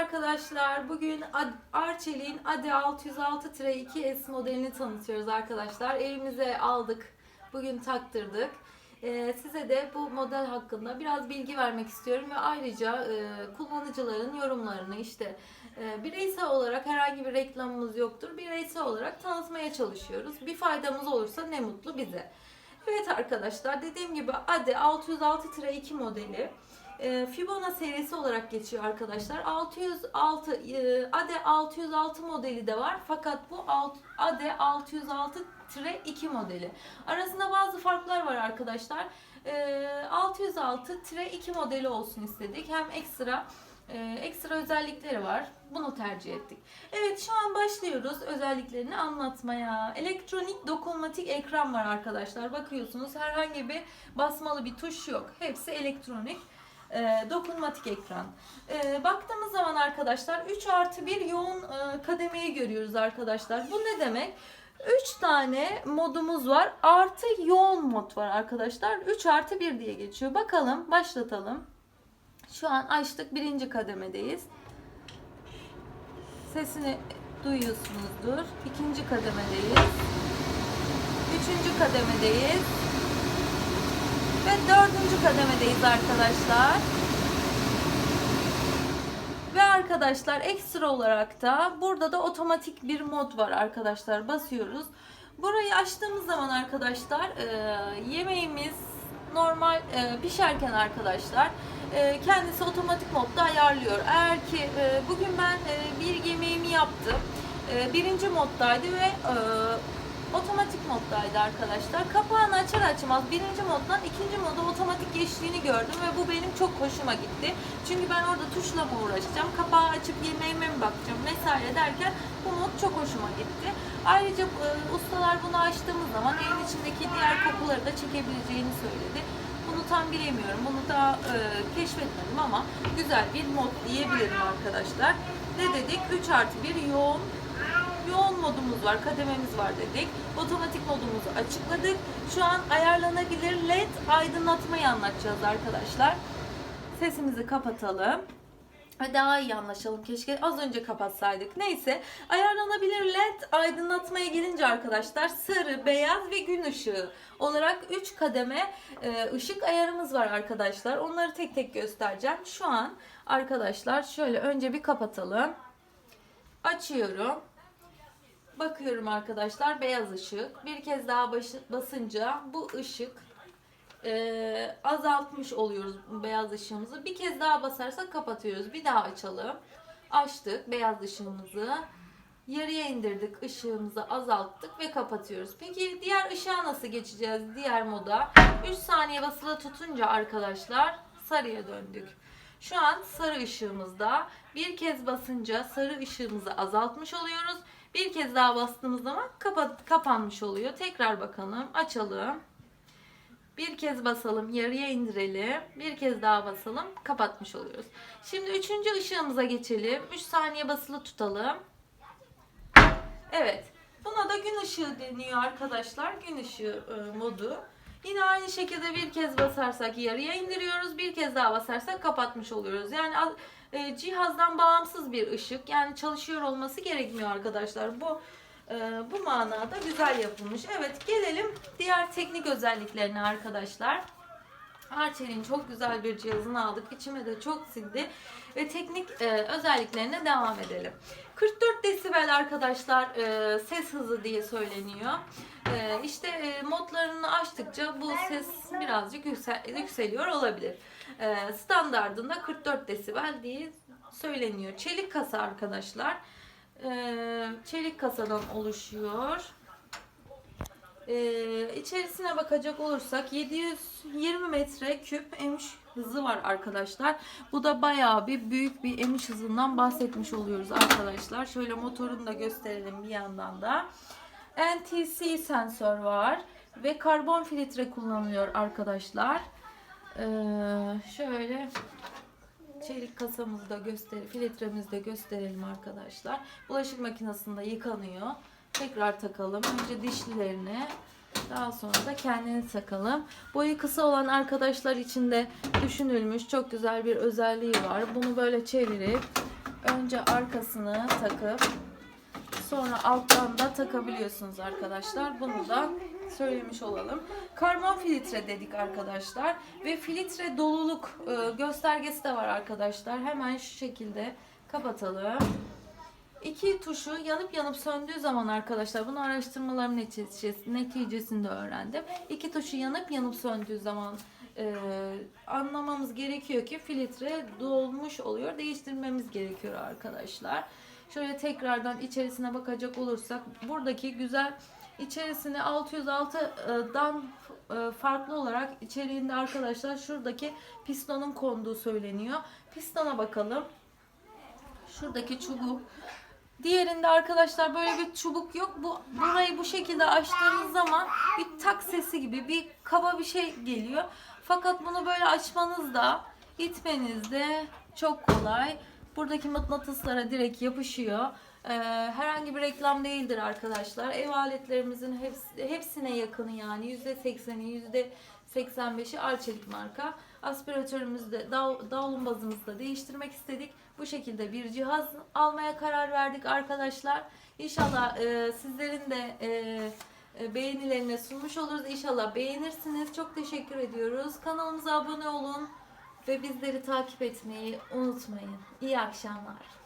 arkadaşlar. Bugün Arçelik'in AD 606-2S modelini tanıtıyoruz arkadaşlar. Evimize aldık. Bugün taktırdık. Ee, size de bu model hakkında biraz bilgi vermek istiyorum ve ayrıca e, kullanıcıların yorumlarını işte e, bireysel olarak herhangi bir reklamımız yoktur. Bireysel olarak tanıtmaya çalışıyoruz. Bir faydamız olursa ne mutlu bize. Evet arkadaşlar dediğim gibi AD 606-2 modeli e, Fibona serisi olarak geçiyor arkadaşlar. 606 e, ADE 606 modeli de var fakat bu ADE 606-2 modeli. Arasında bazı farklar var arkadaşlar. E, 606-2 modeli olsun istedik. Hem ekstra e, ekstra özellikleri var. Bunu tercih ettik. Evet şu an başlıyoruz özelliklerini anlatmaya. Elektronik dokunmatik ekran var arkadaşlar. Bakıyorsunuz herhangi bir basmalı bir tuş yok. Hepsi elektronik e, dokunmatik ekran. E, baktığımız zaman arkadaşlar 3 artı 1 yoğun e, kademeyi görüyoruz arkadaşlar. Bu ne demek? 3 tane modumuz var. Artı yoğun mod var arkadaşlar. 3 artı 1 diye geçiyor. Bakalım başlatalım. Şu an açtık. Birinci kademedeyiz. Sesini duyuyorsunuzdur. İkinci kademedeyiz. Üçüncü kademedeyiz. Ve dördüncü kademedeyiz arkadaşlar. Ve arkadaşlar ekstra olarak da burada da otomatik bir mod var arkadaşlar. Basıyoruz. Burayı açtığımız zaman arkadaşlar e, yemeğimiz normal e, pişerken arkadaşlar e, kendisi otomatik modda ayarlıyor. Eğer ki e, bugün ben e, bir yemeğimi yaptım. E, birinci moddaydı ve e, otomatik moddaydı arkadaşlar. Kapağını açar açmaz birinci moddan ikinci moda otomatik geçtiğini gördüm ve bu benim çok hoşuma gitti. Çünkü ben orada tuşla mı uğraşacağım, kapağı açıp yemeğime mi bakacağım vesaire derken bu mod çok hoşuma gitti. Ayrıca e, ustalar bunu açtığımız zaman evin içindeki diğer kokuları da çekebileceğini söyledi. Bunu tam bilemiyorum. Bunu daha e, keşfetmedim ama güzel bir mod diyebilirim arkadaşlar. Ne dedik? 3 artı 1 yoğun yoğun modumuz var, kadememiz var dedik. Otomatik modumuzu açıkladık. Şu an ayarlanabilir led aydınlatmayı anlatacağız arkadaşlar. Sesimizi kapatalım. Daha iyi anlaşalım. Keşke az önce kapatsaydık. Neyse. Ayarlanabilir led aydınlatmaya gelince arkadaşlar sarı, beyaz ve gün ışığı olarak 3 kademe e, ışık ayarımız var arkadaşlar. Onları tek tek göstereceğim. Şu an arkadaşlar şöyle önce bir kapatalım. Açıyorum. Bakıyorum arkadaşlar beyaz ışık. Bir kez daha başı- basınca bu ışık e, azaltmış oluyoruz beyaz ışığımızı. Bir kez daha basarsak kapatıyoruz. Bir daha açalım. Açtık beyaz ışığımızı. Yarıya indirdik ışığımızı azalttık ve kapatıyoruz. Peki diğer ışığa nasıl geçeceğiz? Diğer moda. 3 saniye basılı tutunca arkadaşlar sarıya döndük. Şu an sarı ışığımızda bir kez basınca sarı ışığımızı azaltmış oluyoruz. Bir kez daha bastığımız zaman kapat, kapanmış oluyor. Tekrar bakalım. Açalım. Bir kez basalım. Yarıya indirelim. Bir kez daha basalım. Kapatmış oluyoruz. Şimdi üçüncü ışığımıza geçelim. 3 saniye basılı tutalım. Evet. Buna da gün ışığı deniyor arkadaşlar. Gün ışığı e, modu. Yine aynı şekilde bir kez basarsak yarıya indiriyoruz. Bir kez daha basarsak kapatmış oluyoruz. Yani e, cihazdan bağımsız bir ışık. Yani çalışıyor olması gerekmiyor arkadaşlar. Bu e, bu manada güzel yapılmış. Evet gelelim diğer teknik özelliklerine arkadaşlar. Arçelik'in çok güzel bir cihazını aldık. İçime de çok sindi. Ve teknik e, özelliklerine devam edelim. 44 desibel arkadaşlar e, ses hızı diye söyleniyor. E, işte e, modlarını açtıkça bu ses birazcık yüksel, yükseliyor olabilir. E, standardında 44 desibel diye söyleniyor. Çelik kasa arkadaşlar. E, çelik kasadan oluşuyor. Ee, içerisine bakacak olursak 720 metre küp emiş hızı var arkadaşlar. Bu da bayağı bir büyük bir emiş hızından bahsetmiş oluyoruz arkadaşlar. Şöyle motorunu da gösterelim bir yandan da. NTC sensör var ve karbon filtre kullanılıyor arkadaşlar. Ee, şöyle çelik kasamızı da göster, filtremizi gösterelim arkadaşlar. Bulaşık makinesinde yıkanıyor. Tekrar takalım. Önce dişlilerini daha sonra da kendini takalım. Boyu kısa olan arkadaşlar için de düşünülmüş çok güzel bir özelliği var. Bunu böyle çevirip önce arkasını takıp sonra alttan da takabiliyorsunuz arkadaşlar. Bunu da söylemiş olalım. Karbon filtre dedik arkadaşlar ve filtre doluluk e, göstergesi de var arkadaşlar. Hemen şu şekilde kapatalım. İki tuşu yanıp yanıp söndüğü zaman arkadaşlar bunu araştırmalarım neticesi- neticesinde öğrendim. İki tuşu yanıp yanıp söndüğü zaman e, anlamamız gerekiyor ki filtre dolmuş oluyor. Değiştirmemiz gerekiyor arkadaşlar. Şöyle tekrardan içerisine bakacak olursak buradaki güzel içerisine 606'dan e, farklı olarak içeriğinde arkadaşlar şuradaki pistonun konduğu söyleniyor. Pistona bakalım. Şuradaki çubuk. Diğerinde arkadaşlar böyle bir çubuk yok. Bu burayı bu şekilde açtığınız zaman bir tak sesi gibi bir kaba bir şey geliyor. Fakat bunu böyle açmanız da itmeniz de çok kolay. Buradaki mıknatıslara direkt yapışıyor. Ee, herhangi bir reklam değildir arkadaşlar. Ev aletlerimizin hepsi, hepsine yakın yani %80'i %85'i Arçelik marka. Aspiratörümüzü de dav, davlumbazımızı da değiştirmek istedik. Bu şekilde bir cihaz almaya karar verdik arkadaşlar. İnşallah e, sizlerin de e, e, beğenilerine sunmuş oluruz. İnşallah beğenirsiniz. Çok teşekkür ediyoruz. Kanalımıza abone olun ve bizleri takip etmeyi unutmayın. İyi akşamlar.